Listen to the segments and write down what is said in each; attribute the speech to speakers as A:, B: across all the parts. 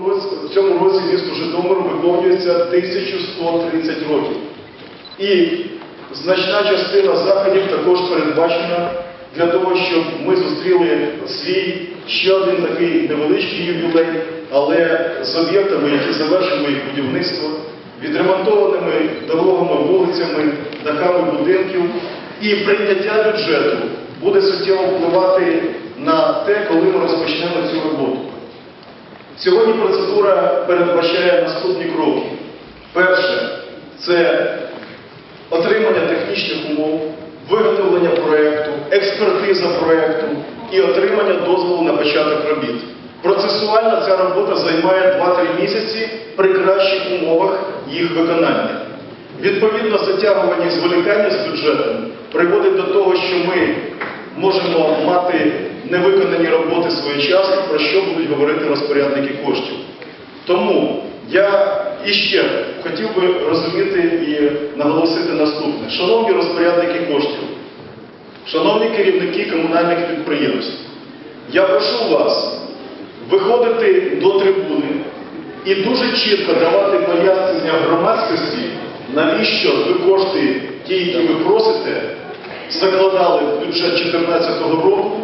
A: В цьому році місту Житомиру виповнюється 1130 років. І значна частина заходів також передбачена для того, щоб ми зустріли свій ще один такий невеличкий ювілей, але з об'єктами, які завершили їх будівництво, відремонтованими дорогами, вулицями, дахами будинків. І прийняття бюджету буде суттєво впливати на те, коли ми розпочнемо цю роботу. Сьогодні процедура передбачає наступні кроки. Перше це отримання технічних умов, виготовлення проєкту, експертиза проєкту і отримання дозволу на початок робіт. Процесуально ця робота займає 2-3 місяці при кращих умовах їх виконання. Відповідно, затягування і зволікання з бюджетом приводить до того, що ми можемо мати невиконані роботи своєчасно, про що будуть говорити розпорядники коштів. Тому я іще хотів би розуміти і наголосити наступне. Шановні розпорядники коштів, шановні керівники комунальних підприємств, я прошу вас виходити до трибуни і дуже чітко давати пояснення громадськості, навіщо ви кошти, ті, які ви просите, закладали в бюджет 2014 року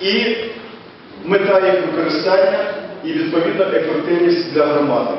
A: і мета їх використання і відповідна ефективність для громади.